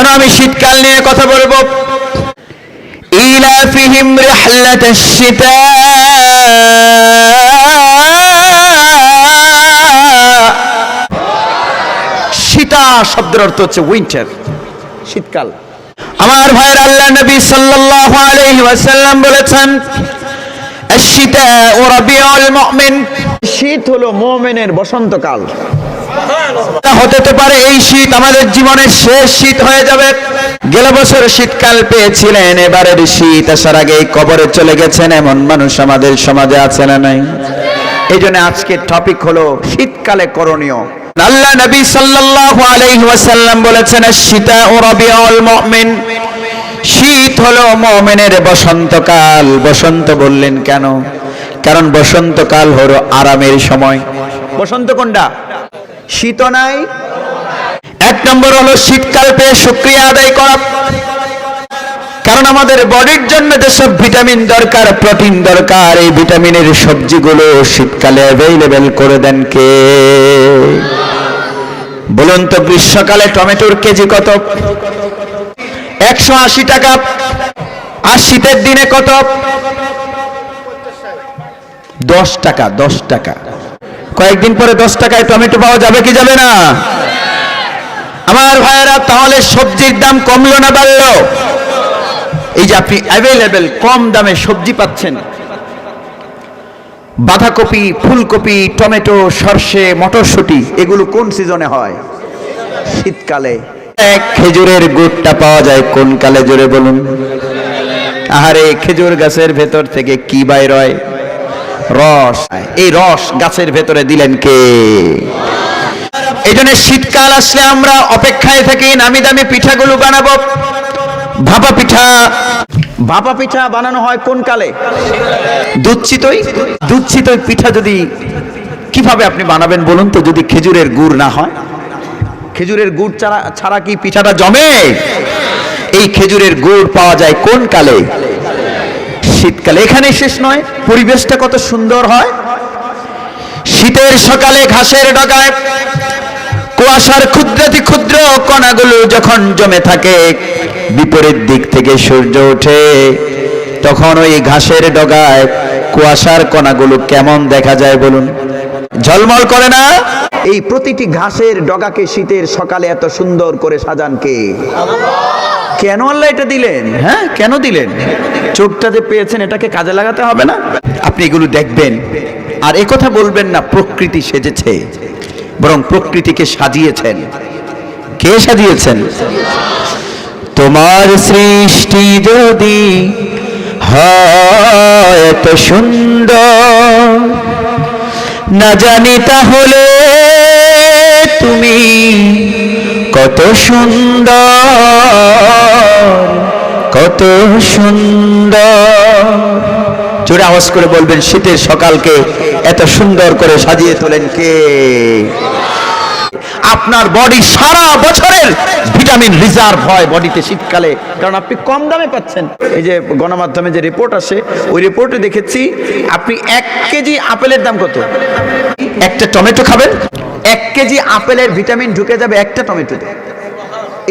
কেন আমি শীতকাল নিয়ে কথা বলব? ইলাফিহিম রিহলাত শীতা। শব্দের অর্থ হচ্ছে উইন্টার শীতকাল। আমার ভাইয়ের আল্লাহ নবী সাল্লাল্লাহু আলাইহি ওয়াসাল্লাম বলেছেন শীতা ও রবিউল মুমিন। শীত হলো মুমিনের বসন্তকাল। হতে পারে এই শীত আমাদের জীবনের শেষ শীত হয়ে যাবে। গেল বছর শীতকাল পেয়েছিলেন, এবারের শীত আসার আগে কবরে চলে গেছেন, এমন মানুষ আমাদের সমাজে আছে না নাই? এই জন্য টপিক হলো শীতকালে করণীয়। আল্লাহ নবী সাল্লাল্লাহু আলাইহি ওয়াসাল্লাম বলেছেন শীতা ও রবিউল মুমিন। শীত হলো মুমিনের বসন্তকাল। বসন্ত বললেন কেন? কারণ বসন্তকাল হলো আরামের সময়। বসন্ত কোনটা? শীত নাই। এক নম্বর হলো শীতকাল পেয়ে শুক্রিয়া আদায় করা। কারণ আমাদের বডির জন্য যেসব ভিটামিন দরকার, প্রোটিন দরকার, এই ভিটামিনের সবজিগুলো শীতকালে অ্যাভেলেবেল করে দেন কে? বলুন তো গ্রীষ্মকালে টমেটোর কেজি কত? একশো আশি টাকা। আর শীতের দিনে কত? দশ টাকা দশ টাকা। কয়েকদিন পরে দশ টাকায় টমেটো পাওয়া যাবে কি যাবে না? আমার ভাইয়েরা, তাহলে সবজির দাম কমলো না বাড়লো? এই যে আপনি অ্যাভেলেবেল কম দামে সবজি পাচ্ছেন। বাঁধাকপি, ফুলকপি, টমেটো, সর্ষে, মটরশুঁটি, এগুলো কোন সিজনে হয়? শীতকালে। এক খেজুরের গুড়টা পাওয়া যায় কোন কালে? জোরে বলুন। আহারে, খেজুর গাছের ভেতর থেকে কি বাইর হয়? রস। এই রস গাছের ভেতরে দিলেন কে? এই জন্য শীতকাল আসলে আমরা অপেক্ষায় থাকি, নামি দামি পিঠাগুলো বানাবো। ভাপা পিঠা। ভাপা পিঠা বানানো হয় কোন কালে? দুধ চিতই পিঠা যদি কীভাবে আপনি বানাবেন বলুন তো, যদি খেজুরের গুড় না হয়? খেজুরের গুড় ছাড়া ছাড়া কি পিঠাটা জমে? এই খেজুরের গুড় পাওয়া যায় কোন কালে? শীতকালে। এখানে শেষ নয়, পরিবেশটা কত সুন্দর হয়। শীতের সকালে ঘাসের ডগায়, কুয়াশার ক্ষুদ্রাতি ক্ষুদ্র কণাগুলো যখন জমে থাকে, বিপরীত দিক থেকে সূর্য ওঠে, তখন ওই ঘাসের ডগায় কুয়াশার কণাগুলো কেমন দেখা যায় বলুন? ঝলমল করে না? এই প্রতিটি ঘাসের ডগাকে শীতের সকালে এত সুন্দর করে সাজান কে? কেন আল্লাহ এটা দিলেন? হ্যাঁ কেন দিলেন? চোখটা যে পেয়েছেন, এটাকে কাজে লাগাতে হবে না? আপনি এগুলো দেখবেন। আর কথা বলবেন না, প্রকৃতি সেজেছে, বরং প্রকৃতিকে সাজিয়েছেন। কে সাজিয়েছেন? তোমার সৃষ্টি যদি হয় এত সুন্দর, না জানি তাহলে তুমি কত সুন্দর কত সুন্দর। জোরে আওয়াজ করে বলবেন, শীতের সকালকে এত সুন্দর করে সাজিয়ে তোলেন কে? আপনার বডি সারা বছরের ভিটামিন রিজার্ভ হয় বডিতে শীতকালে। কারণ আপনি কম দামে পাচ্ছেন। এই যে গণমাধ্যমে যে রিপোর্ট আসে, ওই রিপোর্টে দেখেছি, আপনি এক কেজি আপেলের দাম কত? একটা টমেটো খাবেন? এক কেজি আপেলের ভিটামিন ঢুকে যাবে একটা টমেটোতে।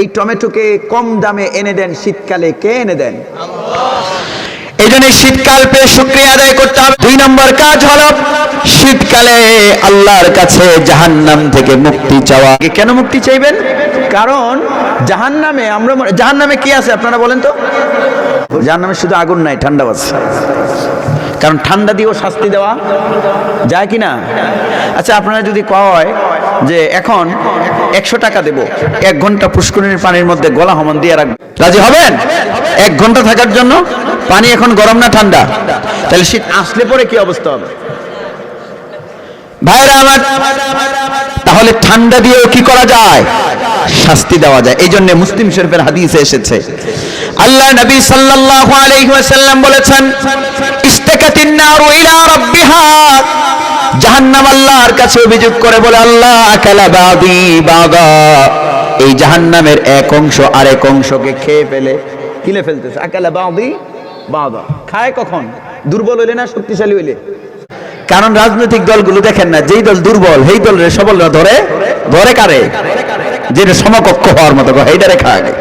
এই টমেটোকে কম দামে এনে দেন শীতকালে কে এনে দেন? এই জন্য শীতকাল পেয়ে শুক্রিয়া আদায় করতে হবে। দুই নম্বর কাজ হলো শীতকালে আল্লাহর কাছে জাহান্নাম থেকে মুক্তি চাওয়া। কেন মুক্তি চাইবেন? কারণ জাহান্নামে আমরা জাহান্নামে কি আছে আপনারা বলেন তো? জাহান্নামে শুধু আগুন নাই ঠান্ডা আছে। কারণ ঠান্ডা দিয়েও শাস্তি দেওয়া যায় কি না? আচ্ছা আপনারা যদি কয় যে এখন একশো টাকা দেব, এক ঘণ্টা পুষ্করিণীর পানির মধ্যে গলা হমন দিয়ে রাখবেন রাজি হবেন? এক ঘণ্টা থাকার জন্য? পানি এখন গরম না ঠান্ডা? তাহলে শীত আসলে পরে কি অবস্থা হবে? ভাইরা আমার, তাহলে ঠান্ডা দিয়েও কি করা যায়? শাস্তি দেওয়া যায়। এই জন্য মুসলিম শরীফের হাদিসে এসেছে। আল্লাহ নবী সাল্লাল্লাহু আলাইহি ওয়াসাল্লাম বলেছেন ইস্তাকাতিন নারু ইলা রাব্বিহা। জাহান্নাম আল্লাহর কাছে অভিযোগ করে বলে, আল্লাহ আকালা বাদি বাদা। এই জাহান্নামের এক অংশ আরেক অংশকে খেয়ে ফেলে, গিলে ফেলতেছে। আকালা বাদি বাদা। খায় কখন? দুর্বল হইলে না শক্তিশালী হইলে? কারণ রাজনৈতিক দলগুলো দেখেন না, যেই দল দুর্বল, সেই দলের সবলরা ধরে ধরে কারে? যেটা সমকক্ষ হওয়ার মতো এইটা রেখা আগে।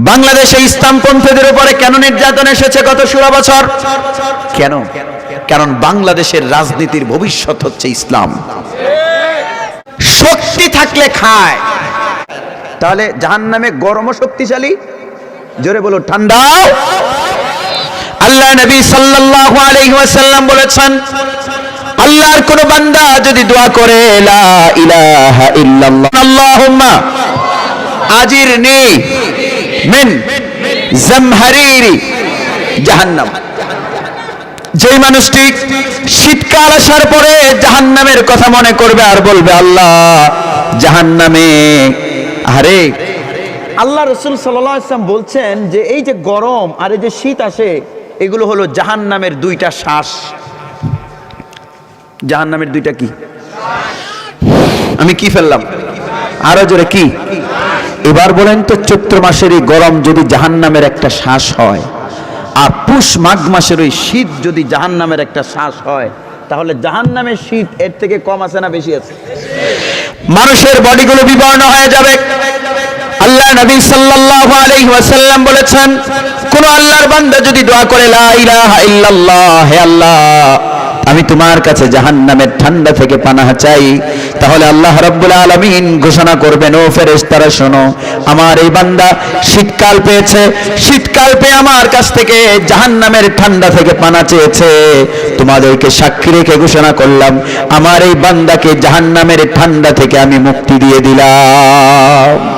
বাংলাদেশে ইসলামপন্থীদের উপরে কেন নির্যাতন এসেছে গত ষোলো বছর? কেন? কারণ বাংলাদেশের রাজনীতির ভবিষ্যৎ হচ্ছে ইসলাম। শক্তি থাকলে খায়। তাহলে জাহান নামে গরমও শক্তিশালী? জোরে বলো ঠান্ডা? আল্লাহ নবী সাল্লাল্লাহু আলাইহি ওয়াসাল্লাম বলেছেন আল্লাহর কোন বান্দা যদি দোয়া করে আজিরনি মিন জাহান্নাম। যেই মানুষটি শীতকাল আসার পরে জাহান্নামের কথা মনে করবে আর বলবে, আল্লাহ, জাহান্নামে আরে আল্লাহ রসুল সাল্লাম বলছেন যে, এই যে গরম আর এই যে শীত আসে, এগুলো হলো জাহান্নামের দুইটা শ্বাস। জাহান্নামের দুইটা কি? আমি কি ফেললাম? আরও জোরে কি? এবার বলেন তো চৈত্র মাসের এই গরম যদি জাহান্নামের একটা শ্বাস হয় আর পুষ মাঘ মাসের ওই শীত যদি জাহান্নামের একটা শ্বাস হয় তাহলে জাহান্নামের শীত এর থেকে কম আছে না বেশি আছে? মানুষের বডিগুলো বিবর্ণ হয়ে যাবে। আল্লাহ নবী সাল্লাল্লাহু আলাইহি ওয়াসাল্লাম বলেছেন কোন আল্লাহর বান্দা যদি দোয়া করে লা ইলাহা ইল্লাল্লাহ হে আল্লাহ। আমি তোমার কাছে জাহান্নামের ঠান্ডা থেকে পানাহ চাই। তাহলে আল্লাহ রাব্বুল আলামিন ঘোষণা করবেন, ও ফেরেশতারা, শোনো, আমার এই বান্দা শীতকাল পেয়েছে, শীতকাল পেয়ে আমার কাছ থেকে জাহান্নামের ঠান্ডা থেকে পানা চেয়েছে। তোমাদেরকে সাক্ষী রেখে ঘোষণা করলাম, আমার এই বান্দাকে জাহান্নামের ঠান্ডা থেকে আমি মুক্তি দিয়ে দিলাম।